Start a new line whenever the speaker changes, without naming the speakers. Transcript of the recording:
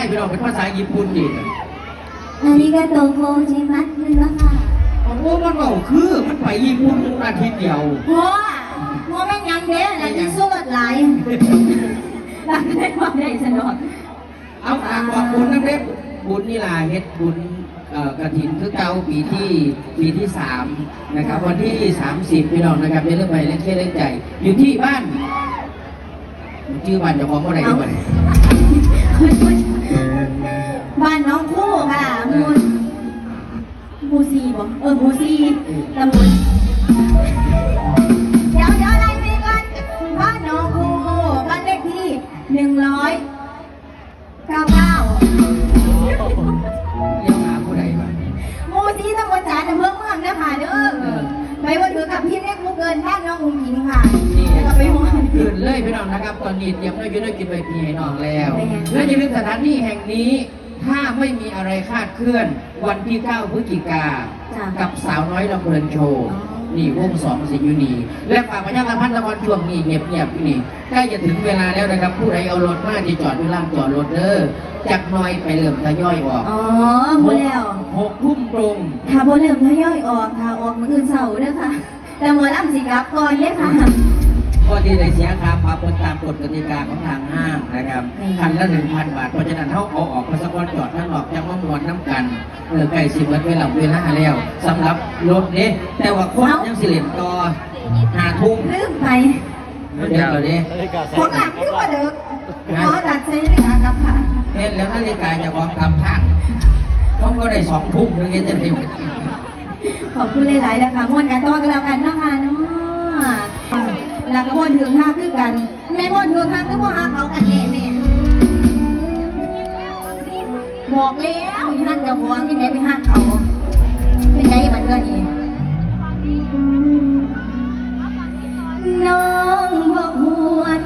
ย
พี่น้อง
เป็น
ภาษาญี่ปุ่นดีนะ
อันนี้ก็โตโกชิมัสนึงละค่ะ
โอ้โหมันเบาคือมันไปญี่ปุ่นอาทิตย์เดียว
พ่อพ่อแม่งยังเด้อะไรที่สู้กับหลายหลักได้ความได้สนอง
เอาฝากบอกบุญนะเด็กบุญนี่ล่ะเฮ็ดบุญเอ่อกระถินคือเก่าปีที่ปีที่สามนะครับ วันที่สามสิบพี่น้องนะครับเป็นเรื่องไปเล่นเชื่อเล่นใจอยู่ที่บ้าน ชื่อบ้านเจ้าของเมื่ไหร่ดีกว่า
บ้านน้องคู่ค่ะมูลมูซีบอกเออมูซีตำบล เลยพี่น้อง
นะครับ ตอนนี้เตรียมได้ยืนได้กินใบพีให้น้องแล้ว
แม่
และอย่าลืมสถานที่แห่งนี้ถ้าไม่มีอะไรคาดเคลื่อน วันที่ 9 พฤศจิกา
จ้ะ
กับสาวน้อยลำเพลินโชว์
อ๋อ
นี่วงสองสิอยู่นี่และฝากประชาสัมพันธ์ละครช่วงนี้เงียบๆอยู่นี่ใกล้จะถึงเวลาแล้วนะครับ ผู้ใดเอารถมาที่จอดที่ล่างจอดรถเด้อจากหน้อยไปเริ่มทยอยออก
อ๋อพูดแล้ว
หกทุ่มตรง
ถ้าโบเริ่มทยอยออกค่ะออกมืออื่นเสาร์เด้อค่ะแต่หมอลำสิกลับก่อนเนี่ยค่ะ
ก็ที่ได้เสียค่าปรับตามกฎกติกาของทางห้างนะครับ
อืม
คันละหนึ่งพันบาท เพราะฉะนั้นเขาเอาออกพาสปอร์ตจอดท่านออกจากว่ามวนน้ำกันเออใกล้สิบวันเวลาเวลาแล้วสำหรับรถนี้แต่ว่าคนยังสิเลนต่อหาทุ่ม
ลืมไป
เดี๋ยวเราเนี่ย
ของหลังคือว่าเด็กขอตัดใช้นาฬิกากลับค่ะ
เห็นแล้วนาฬิกาจะวางกำทักเขาก็ได้สองทุ่มเลยจะได้
ขอบคุณหลายๆนะคะมวนกันต่อกันแล้วกันเนาะค่ะเนาะ แล้วก็มวนถึงห้าคือกันแม่มวนถึงห้าคือว่าหาเขากันแน่แม่บอกแล้วอีหันจะหัวที่ไหนไปหักเขาเป็นไงมันเรื่องนี้น้องบอกหวน